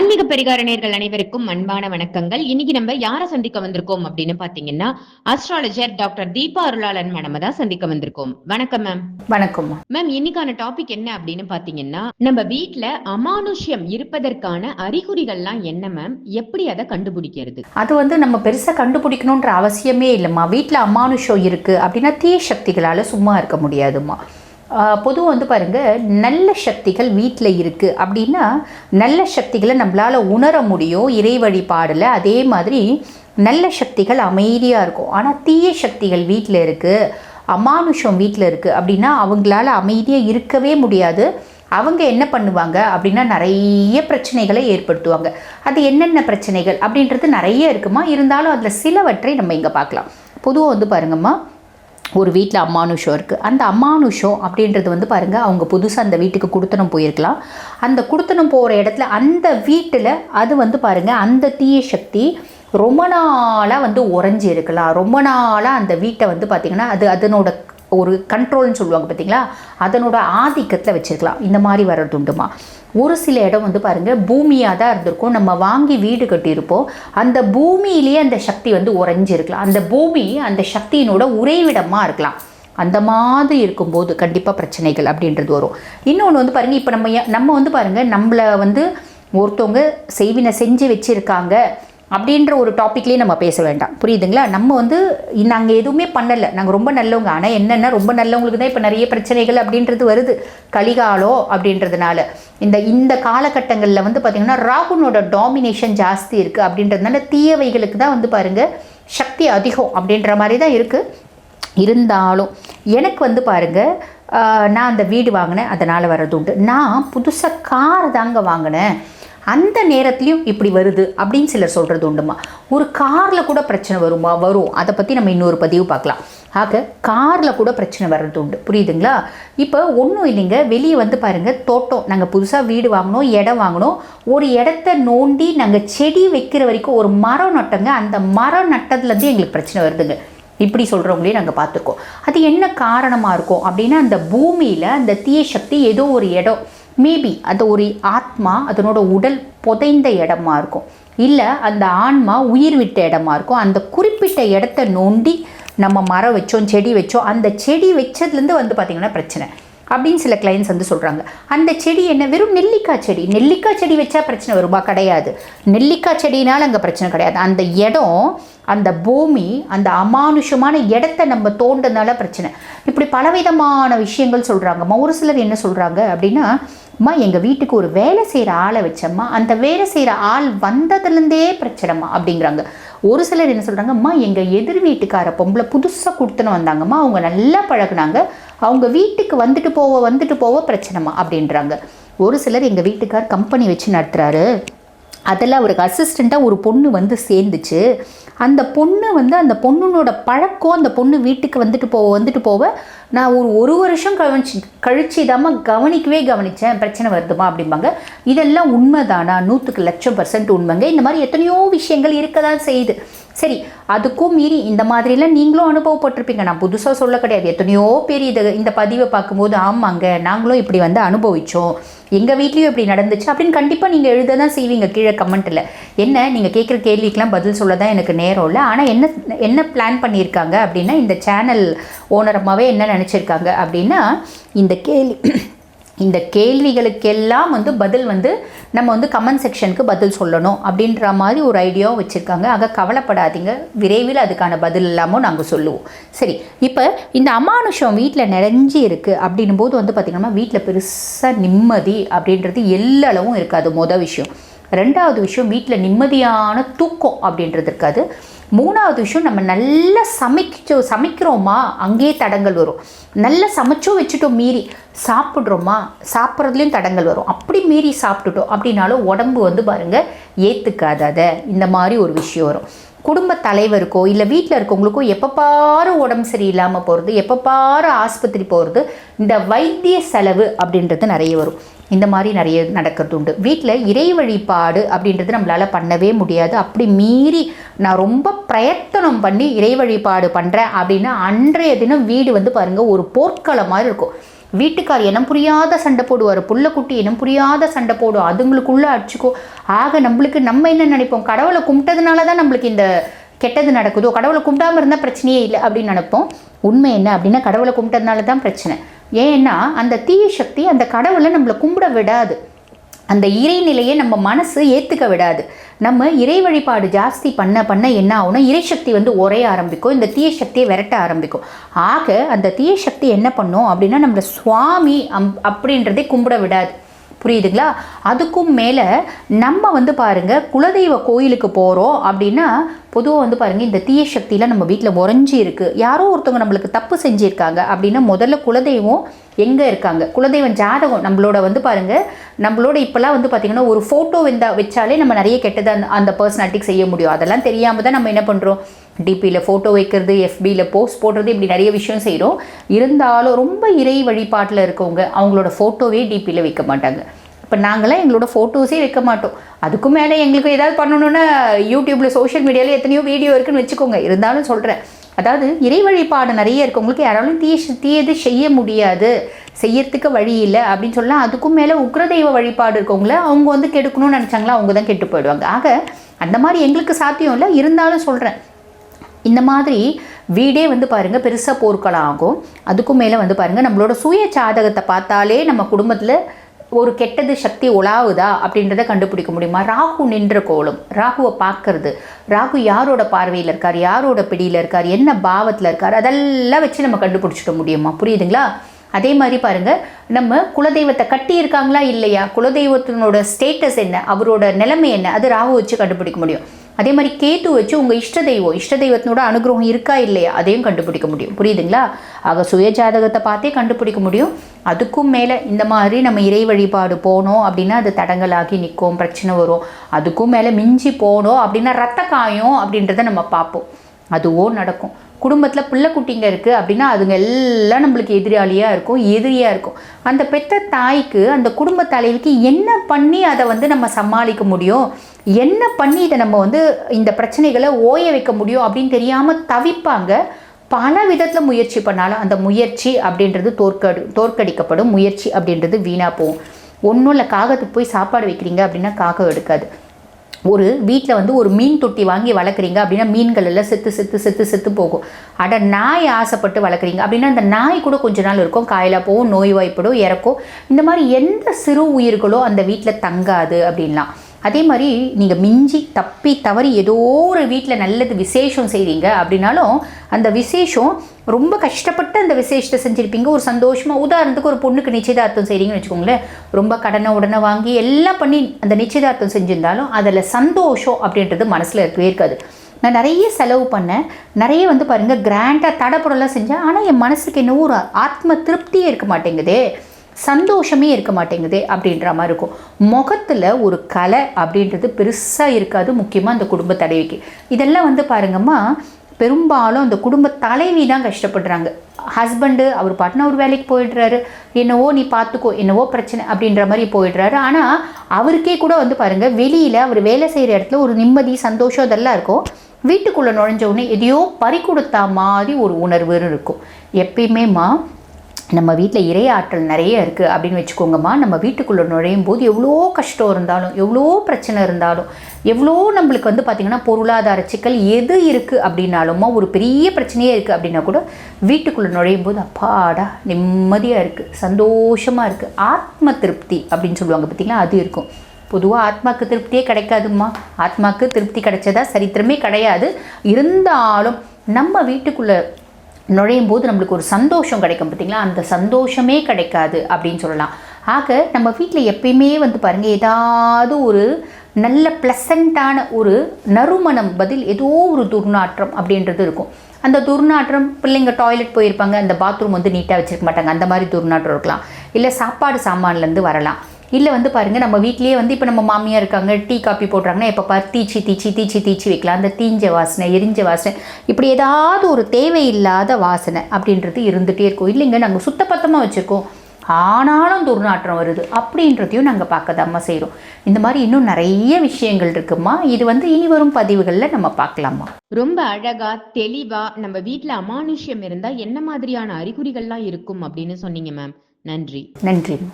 ஆன்மீக பரிகார நேர்கள் அனைவருக்கும் அன்பான வணக்கங்கள். இன்னைக்கு நம்ம யாரை சந்திக்க வந்திருக்கோம் அப்படின்னு பாத்தீங்கன்னா astrologer doctor Deepa Arulalan madam தான் சந்திக்க வந்திருக்கோம். வணக்கம் மேம் வணக்கம்மா மேம் இன்னைக்கான டாபிக் என்ன அப்படின்னு பாத்தீங்கன்னா நம்ம வீட்ல அமானுஷ்யம் இருப்பதற்கான அறிகுறிகள்லாம் என்ன மேம் எப்படி அதை கண்டுபிடிக்கிறது? அது வந்து நம்ம பெருசாக கண்டுபிடிக்கணுன்ற அவசியமே இல்லைம்மா. வீட்டில் அமானுஷம் இருக்குது அப்படின்னா தீய சக்திகளால் சும்மா இருக்க முடியாதும்மா. பொதுவாக வந்து பாருங்கள் நல்ல சக்திகள் வீட்டில் இருக்குது அப்படின்னா நல்ல சக்திகளை நம்மளால் உணர முடியும் இறை வழிபாடில். அதே மாதிரி நல்ல சக்திகள் அமைதியாக இருக்கும். ஆனால் தீய சக்திகள் வீட்டில் இருக்குது அமானுஷம் வீட்டில் இருக்குது அப்படின்னா அவங்களால அமைதியாக இருக்கவே முடியாது. அவங்க என்ன பண்ணுவாங்க அப்படின்னா நிறைய பிரச்சனைகளை ஏற்படுத்துவாங்க. அது என்னென்ன பிரச்சனைகள் அப்படின்றது நிறைய இருக்குமா? இருந்தாலும் அதில் சிலவற்றை நம்ம இங்கே பார்க்கலாம். பொதுவாக வந்து பாருங்கம்மா ஒரு வீட்டில் அம்மானுஷம் இருக்குது அந்த அம்மானுஷம் அப்படின்றது வந்து பாருங்கள் அவங்க புதுசாக அந்த வீட்டுக்கு குடுத்தனம் போயிருக்கலாம். அந்த குடுத்தனம் போகிற இடத்துல அந்த வீட்டில் அது வந்து பாருங்கள் அந்த தீய சக்தி ரொம்ப நாளாக வந்து உறைஞ்சி இருக்கலாம் ரொம்ப நாளாக அந்த வீட்டை வந்து பார்த்திங்கன்னா அது அதனோட ஒரு கண்ட்ரோல்னு சொல்லுவாங்க பார்த்தீங்களா? அதனோட ஆதிக்கத்தில் வச்சுருக்கலாம். இந்த மாதிரி வர்றது உண்டுமா? ஒரு சில இடம் வந்து பாருங்கள் பூமியாக தான் இருந்திருக்கும். நம்ம வாங்கி வீடு கட்டியிருப்போம். அந்த பூமியிலேயே அந்த சக்தி வந்து உறைஞ்சிருக்கலாம். அந்த பூமி அந்த சக்தியினோட உறைவிடமாக இருக்கலாம். அந்த மாதிரி இருக்கும்போது கண்டிப்பாக பிரச்சனைகள் அப்படின்றது வரும். இன்னொன்று வந்து பாருங்கள் இப்போ நம்ம நம்ம வந்து பாருங்கள் நம்மளை வந்து ஒருத்தவங்க செய்வினை செஞ்சு வச்சுருக்காங்க. அப்படின்ற ஒரு டாப்பிக்லேயே நம்ம பேச வேண்டாம். புரியுதுங்களா? நம்ம வந்து நாங்கள் எதுவுமே பண்ணலை. நாங்கள் ரொம்ப நல்லவங்க. ஆனால் என்னென்னா ரொம்ப நல்லவங்களுக்கு தான் இப்போ நிறைய பிரச்சனைகள் அப்படின்றது வருது. கலிகாலம் அப்படின்றதுனால. இந்த இந்த காலகட்டங்களில் வந்து பார்த்திங்கன்னா ராகுனோட டாமினேஷன் ஜாஸ்தி இருக்குது அப்படின்றதுனால தீயவைகளுக்கு தான் வந்து பாருங்கள் சக்தி அதிகம் அப்படின்ற மாதிரி தான் இருக்குது இருந்தாலும் எனக்கு வந்து பாருங்கள் நான் அந்த வீடு வாங்கினேன். அதனால் வர்றது உண்டு. நான் புதுசாக கார் தாங்க வாங்கினேன். அந்த நேரத்துலையும் இப்படி வருது அப்படின்னு சிலர் சொல்கிறது உண்டுமா? ஒரு காரில் கூட பிரச்சனை வருமா? வரும். அதை பற்றி நம்ம இன்னொரு பதிவு பார்க்கலாம். ஆக காரில் கூட பிரச்சனை வர்றது உண்டு. புரியுதுங்களா? இப்போ ஒன்றும் இல்லைங்க. வெளியே வந்து பாருங்கள் தோட்டம். நாங்கள் புதுசாக வீடு வாங்கினோம் இடம் வாங்கினோம். ஒரு இடத்த நோண்டி நாங்கள் செடி வைக்கிற வரைக்கும் ஒரு மரம் நட்டங்க. அந்த மரம் நட்டதுலேருந்து எங்களுக்கு பிரச்சனை வருதுங்க. இப்படி சொல்கிறவங்களையும் நாங்கள் பார்த்துருக்கோம். அது என்ன காரணமாக இருக்கும்? அப்படின்னா அந்த பூமியில் அந்த தீய சக்தி ஏதோ ஒரு இடம். மேபி அது ஒரு ஆத்மா அதனோட உடல் புதைந்த இடமா இருக்கும். இல்லை அந்த ஆன்மா உயிர் விட்ட இடமா இருக்கும். அந்த குறிப்பிட்ட இடத்த நோண்டி நம்ம மரம் வச்சோம் செடி வச்சோம் அந்த செடி வச்சதுலேருந்து வந்து பார்த்திங்கன்னா பிரச்சனை. அப்படின்னு சில கிளைண்ட்ஸ் வந்து சொல்கிறாங்க அந்த செடி என்ன? வெறும் நெல்லிக்காய் செடி. நெல்லிக்காய் செடி வச்சா பிரச்சனை வருமா? கிடையாது. நெல்லிக்காய் செடினால் அங்கே பிரச்சனை கிடையாது. அந்த இடம் அந்த பூமி அந்த அமானுஷமான இடத்த நம்ம தோண்டனால பிரச்சனை. இப்படி பலவிதமான விஷயங்கள் சொல்கிறாங்கம்மா ஒரு சிலர் என்ன சொல்கிறாங்க அப்படின்னா அம்மா எங்கள் வீட்டுக்கு ஒரு வேலை செய்கிற ஆளை வச்சம்மா அந்த வேலை செய்கிற ஆள் வந்ததுலேருந்தே பிரச்சனைம்மா அப்படிங்கிறாங்க. ஒரு சிலர் என்ன சொல்கிறாங்க அம்மா எங்கள் எதிர் வீட்டுக்கார பொம்பளை புதுசாக கொடுத்துன்னு வந்தாங்கம்மா அவங்க நல்லா பழகுனாங்க அவங்க வீட்டுக்கு வந்துட்டு போக வந்துட்டு போக பிரச்சனைமா அப்படின்றாங்க. ஒரு சிலர் எங்கள் வீட்டுக்கார் கம்பெனி வச்சு நடத்துகிறாரு அதில் அவருக்கு அசிஸ்டண்ட்டாக ஒரு பொண்ணு வந்து சேர்ந்துச்சு. அந்த பொண்ணு வந்து அந்த பொண்ணுனோட பழக்கம் அந்த பொண்ணு வீட்டுக்கு வந்துட்டு போக வந்துட்டு போக நான் ஒரு ஒரு வருஷம் கவனிச்சு கழிச்சு இதாமல் கவனிக்கவே கவனித்தேன் பிரச்சனை வருதுமா அப்படிம்பாங்க. இதெல்லாம் உண்மைதானா? நூற்றுக்கு லட்சம் பர்சன்ட் உண்மைங்க. இந்த மாதிரி எத்தனையோ விஷயங்கள் இருக்க தான் செய்யுது. சரி அதுக்கும் மீறி இந்த மாதிரிலாம் நீங்களும் அனுபவப்பட்டிருப்பீங்க. நான் புதுசாக சொல்ல கிடையாது. எத்தனையோ பேர் இதை இந்த பதிவை பார்க்கும்போது ஆமாங்க நாங்களும் இப்படி வந்து அனுபவித்தோம் எங்கள் வீட்லேயும் இப்படி நடந்துச்சு அப்படின்னு கண்டிப்பாக நீங்கள் எழுத தான் செய்வீங்க கீழே கமெண்ட்டில் என்ன நீங்கள் கேட்குற கேள்விக்கெலாம் பதில் சொல்ல தான் எனக்கு நேரம் இல்லை. ஆனால் என்ன என்ன பிளான் பண்ணியிருக்காங்க அப்படின்னா இந்த சேனல் ஓனரமாகவே என்ன நினச்சிருக்காங்க அப்படின்னா இந்த கேள்வி இந்த கேள்விகளுக்கெல்லாம் வந்து பதில் வந்து நம்ம வந்து கமெண்ட் செக்ஷனுக்கு பதில் சொல்லணும் அப்படின்ற மாதிரி ஒரு ஐடியாவும் வச்சுருக்காங்க. ஆக கவலைப்படாதீங்க. விரைவில் அதுக்கான பதில் இல்லாமல் நாங்கள் சொல்லுவோம். சரி இப்போ இந்த அமானுஷம் வீட்டில் நிறைஞ்சி இருக்குது அப்படின்னும் போது வந்து பார்த்திங்கன்னா வீட்டில் பெருசாக நிம்மதி அப்படின்றது எல்லளவும் இருக்காது. மொதல் விஷயம். ரெண்டாவது விஷயம் வீட்டில் நிம்மதியான தூக்கம் அப்படின்றது இருக்காது. மூணாவது விஷயம் நம்ம நல்லா சமைச்சோ சமைக்கிறோமா? அங்கேயே தடங்கள் வரும். நல்லா சமைச்சோ வச்சுட்டோம் மீறி சாப்பிட்றோமா? சாப்பிட்றதுலேயும் தடங்கள் வரும். அப்படி மீறி சாப்பிட்டுட்டோம் அப்படின்னாலும் உடம்பு வந்து பாருங்கள் ஏற்றுக்காத இந்த மாதிரி ஒரு விஷயம் வரும். குடும்ப தலைவருக்கோ இல்லை வீட்டில் இருக்கவங்களுக்கோ எப்போ பாரு உடம்பு சரியில்லாமல் போகிறது எப்போ பாரு ஆஸ்பத்திரி போகிறது இந்த வைத்திய செலவு அப்படின்றது நிறைய வரும். இந்த மாதிரி நிறைய நடக்கிறது உண்டு வீட்டில் இறை வழிபாடு அப்படின்றது நம்மளால் பண்ணவே முடியாது. அப்படி மீறி நான் ரொம்ப பிரயத்தனம் பண்ணி இறை வழிபாடு பண்ணுறேன் அப்படின்னா அன்றைய தினம் வீடு வந்து பாருங்கள் ஒரு போர்க்களம் மாதிரி இருக்கும். வீட்டுக்கார் இனம் புரியாத சண்டை போடுவார். புள்ளக்குட்டி இனம் புரியாத சண்டை போடும். அதுங்களுக்குள்ளே அடிச்சுக்கோ. ஆக நம்மளுக்கு நம்ம என்ன நினைப்போம்? கடவுளை கும்பிட்டதுனால தான் நம்மளுக்கு இந்த கெட்டது நடக்குதோ? கடவுளை கும்பிடாமல் இருந்தால் பிரச்சனையே இல்லை அப்படின்னு நினைப்போம். உண்மை என்ன அப்படின்னா கடவுளை கும்பிட்டதுனால தான் பிரச்சனை. ஏன்னா அந்த தீய சக்தி அந்த கடவுளை நம்மளை கும்பிட விடாது. அந்த இறைநிலையை நம்ம மனசு ஏற்றுக்க விடாது. நம்ம இறை வழிபாடு ஜாஸ்தி பண்ண பண்ண என்ன ஆகும்னா இறைசக்தி வந்து உரைய ஆரம்பிக்கும் இந்த தீய சக்தியை விரட்ட ஆரம்பிக்கும். ஆக அந்த தீய சக்தி என்ன பண்ணும் அப்படின்னா நம்மளை சுவாமி அம் அப்படின்றதே கும்பிட விடாது. புரியுதுங்களா? அதுக்கும் மேலே நம்ம வந்து பாருங்கள் குலதெய்வ கோயிலுக்கு போகிறோம் அப்படின்னா பொதுவாக வந்து பாருங்கள் இந்த தீய சக்தியெலாம் நம்ம வீட்டில் உறைஞ்சி இருக்குது யாரோ ஒருத்தவங்க நம்மளுக்கு தப்பு செஞ்சுருக்காங்க அப்படின்னா முதல்ல குலதெய்வம் எங்கே இருக்காங்க? குலதெய்வம் ஜாதகம் நம்மளோட வந்து பாருங்கள் நம்மளோட இப்போல்லாம் வந்து பார்த்திங்கன்னா ஒரு ஃபோட்டோ வந்தா வச்சாலே நம்ம நிறைய கெட்டதை அந்த அந்த பர்சனாலிட்டிக்கு செய்ய முடியும். அதெல்லாம் தெரியாமல் தான் நம்ம என்ன பண்ணுறோம் டிபியில் ஃபோட்டோ வைக்கிறது எஃபியில் போஸ்ட் போடுறது இப்படி நிறைய விஷயம் செய்கிறோம் இருந்தாலும் ரொம்ப இறை வழிபாட்டில் இருக்கவங்க அவங்களோட ஃபோட்டோவே டிபியில் வைக்க மாட்டாங்க. இப்போ நாங்களாம் எங்களோட ஃபோட்டோஸே வைக்க மாட்டோம். அதுக்கும் மேலே எங்களுக்கு ஏதாவது பண்ணணுன்னா யூடியூப்பில் சோஷியல் மீடியாவில் எத்தனையோ வீடியோ இருக்குன்னு வச்சுக்கோங்க. இருந்தாலும் சொல்கிறேன் அதாவது இறை வழிபாடு நிறைய இருக்கவங்களுக்கு யாராலும் தீய தீயது செய்ய முடியாது. செய்யறதுக்கு வழி இல்லை அப்படின்னு சொல்லலாம் அதுக்கும் மேலே உக்ரதெய்வ வழிபாடு இருக்கவங்கள அவங்க வந்து கெடுக்கணும்னு நினச்சாங்களா அவங்க தான் கெட்டு போயிடுவாங்க. ஆக அந்த மாதிரி எங்களுக்கு சாத்தியம் இல்லை. இருந்தாலும் சொல்கிறேன் இந்த மாதிரி வீடே வந்து பாருங்கள் பெருசாக போர்க்களம் ஆகும் அதுக்கும் மேலே வந்து பாருங்கள் நம்மளோட சுய சாதகத்தை பார்த்தாலே நம்ம குடும்பத்தில் ஒரு கெட்டது சக்தி உலாவுதா அப்படின்றத கண்டுபிடிக்க முடியுமா? ராகு நின்ற கோலம் ராகுவை பார்க்கறது. ராகு யாரோட பார்வையில் இருக்கார் யாரோட பிடியில் இருக்கார் என்ன பாவத்தில் இருக்கார் அதெல்லாம் வச்சு நம்ம கண்டுபிடிச்சிட முடியுமா? புரியுதுங்களா? அதே மாதிரி பாருங்க நம்ம குலதெய்வத்தை கட்டி இருக்காங்களா இல்லையா? குலதெய்வத்தினோட ஸ்டேட்டஸ் என்ன? அவரோட நிலைமை என்ன? அது ராகு வச்சு கண்டுபிடிக்க முடியும். அதே மாதிரி கேத்து வச்சு உங்கள் இஷ்ட தெய்வம் இஷ்ட தெய்வத்தினோட அனுகிரகம் இருக்கா இல்லையா அதையும் கண்டுபிடிக்க முடியும். புரியுதுங்களா? ஆக சுய ஜாதகத்தை பார்த்தே கண்டுபிடிக்க முடியும். அதுக்கும் மேலே இந்த மாதிரி நம்ம இறை வழிபாடு போனோம் அப்படின்னா அது தடங்கலாகி நிற்கும் பிரச்சனை வரும். அதுக்கும் மேலே மிஞ்சி போனோம் அப்படின்னா ரத்த காயம் அப்படின்றத நம்ம பார்ப்போம். அதுவோ நடக்கும். குடும்பத்தில் பிள்ளை குட்டிங்க இருக்குது அப்படின்னா அதுங்க எல்லாம் நம்மளுக்கு எதிராளியாக இருக்கும் எதிரியாக இருக்கும். அந்த பெத்த தாய்க்கு அந்த குடும்ப தலைவிக்கு என்ன பண்ணி அதை வந்து நம்ம சமாளிக்க முடியும்? என்ன பண்ணி இதை நம்ம வந்து இந்த பிரச்சனைகளை ஓய வைக்க முடியும் அப்படின்னு தெரியாமல் தவிப்பாங்க. பல விதத்தில் முயற்சி பண்ணாலும் அந்த முயற்சி அப்படின்றது தோற்கடி தோற்கடிக்கப்படும். முயற்சி அப்படின்றது வீணாக போகும். ஒன்றும் இல்லை காகத்துக்கு போய் சாப்பாடு வைக்கிறீங்க அப்படின்னா காகம் எடுக்காது. ஒரு வீட்டில் வந்து ஒரு மீன் தொட்டி வாங்கி வளர்க்குறீங்க அப்படின்னா மீன்கள் எல்லாம் செத்து செத்து செத்து செத்து போகும். அட நாய் ஆசைப்பட்டு வளர்க்குறீங்க அப்படின்னா அந்த நாய் கூட கொஞ்ச நாள் இருக்கும். காயிலாக போகும் நோய் வாய்ப்படும் இறக்கும். இந்த மாதிரி எந்த சிறு உயிர்களோ அந்த வீட்டில் தங்காது அப்படின்லாம். அதே மாதிரி நீங்கள் மிஞ்சி தப்பி தவறி ஏதோ ஒரு வீட்டில் நல்லது விசேஷம் செய்கிறீங்க அப்படின்னாலும் அந்த விசேஷம் ரொம்ப கஷ்டப்பட்டு அந்த விசேஷத்தை செஞ்சுருப்பீங்க. ஒரு சந்தோஷமாக உதாரணத்துக்கு ஒரு பொண்ணுக்கு நிச்சயதார்த்தம் செய்கிறீங்கன்னு வச்சுக்கோங்களேன். ரொம்ப கடனை உடனே வாங்கி எல்லாம் பண்ணி அந்த நிச்சயதார்த்தம் செஞ்சிருந்தாலும் அதில் சந்தோஷம் அப்படின்றது மனசில் இருக்கவே இருக்காது. நான் நிறைய செலவு பண்ணேன். நிறைய வந்து பாருங்கள் கிராண்டாக தடப்படலாம் செஞ்சேன். ஆனால் என் மனசுக்கு என்னவோ ஒரு ஆத்ம திருப்தியே இருக்க மாட்டேங்குதே. சந்தோஷமே இருக்க மாட்டேங்குதே அப்படின்ற மாதிரி இருக்கும். முகத்தில் ஒரு கலை அப்படின்றது பெருசாக இருக்காது. முக்கியமாக அந்த குடும்ப தடவைக்கு இதெல்லாம் வந்து பாருங்கம்மா பெரும்பாலும் அந்த குடும்ப தலைவி தான் கஷ்டப்படுறாங்க. ஹஸ்பண்டு அவர் பாட்டுனா ஒரு வேலைக்கு போயிடுறாரு. என்னவோ நீ பார்த்துக்கோ என்னவோ பிரச்சனை அப்படின்ற மாதிரி போயிடுறாரு. ஆனால் அவருக்கே கூட வந்து பாருங்கள் வெளியில் அவர் வேலை செய்கிற இடத்துல ஒரு நிம்மதி சந்தோஷம் இதெல்லாம் இருக்கும். வீட்டுக்குள்ளே நுழைஞ்ச உடனே எதையோ பறி கொடுத்தா மாதிரி ஒரு உணர்வு இருக்கும். எப்பயுமேம்மா நம்ம வீட்டில் இறை ஆற்றல் நிறைய இருக்குது அப்படின்னு வச்சுக்கோங்கம்மா. நம்ம வீட்டுக்குள்ளே நுழையும் போது எவ்வளோ கஷ்டம் இருந்தாலும் எவ்வளோ பிரச்சனை இருந்தாலும் எவ்வளோ நம்மளுக்கு வந்து பார்த்திங்கன்னா பொருளாதார சிக்கல் எது இருக்குது அப்படின்னாலுமா ஒரு பெரிய பிரச்சனையே இருக்குது அப்படின்னா கூட வீட்டுக்குள்ளே நுழையும் போது அப்பாடா நிம்மதியாக இருக்குது சந்தோஷமாக இருக்குது ஆத்ம திருப்தி அப்படின்னு சொல்லுவாங்க பார்த்திங்களா அது இருக்கும். பொதுவாக ஆத்மாக்கு திருப்தியே கிடைக்காதும்மா. ஆத்மாக்கு திருப்தி கிடைச்சதா சரித்திரமே கிடையாது. இருந்தாலும் நம்ம வீட்டுக்குள்ளே நுழையும் போது நம்மளுக்கு ஒரு சந்தோஷம் கிடைக்கும் பார்த்தீங்களா? அந்த சந்தோஷமே கிடைக்காது அப்படின்னு சொல்லலாம். ஆக நம்ம வீட்டில் எப்பயுமே வந்து பாருங்கள் ஏதாவது ஒரு நல்ல ப்ளசண்ட்டான ஒரு நறுமணம் பதில் ஏதோ ஒரு துர்நாற்றம் அப்படின்றது இருக்கும். அந்த துர்நாற்றம் பிள்ளைங்க டாய்லெட் போயிருப்பாங்க அந்த பாத்ரூம் வந்து நீட்டாக வச்சுருக்க மாட்டாங்க அந்த மாதிரி துர்நாற்றம் இருக்கலாம். இல்லை சாப்பாடு சாமான்லேருந்து வரலாம். இல்லை வந்து பாருங்கள் நம்ம வீட்லேயே வந்து இப்போ நம்ம மாமியார் இருக்காங்க டீ காப்பி போடுறாங்கன்னா எப்போ பார் தீச்சி தீச்சி தீச்சி தீச்சி வைக்கலாம். அந்த தீஞ்ச வாசனை எரிஞ்ச வாசனை இப்படி ஏதாவது ஒரு தேவையில்லாத வாசனை அப்படின்றது இருந்துகிட்டே இருக்கும். இல்லைங்க நாங்கள் சுத்தப்பத்தமாக வச்சுருக்கோம். ஆனாலும் துர்நாற்றம் வருது. அப்படின்றதையும் நாங்கள் பார்க்க செய்கிறோம் இந்த மாதிரி இன்னும் நிறைய விஷயங்கள் இருக்குமா? இது வந்து இனி வரும் பதிவுகளில் நம்ம பார்க்கலாமா? ரொம்ப அழகா தெளிவா நம்ம வீட்ல அமானுஷ்யம் இருந்தா என்ன மாதிரியான அறிகுறிகள்லாம் இருக்கும் அப்படின்னு சொன்னீங்க மேம் நன்றி. நன்றிம்மா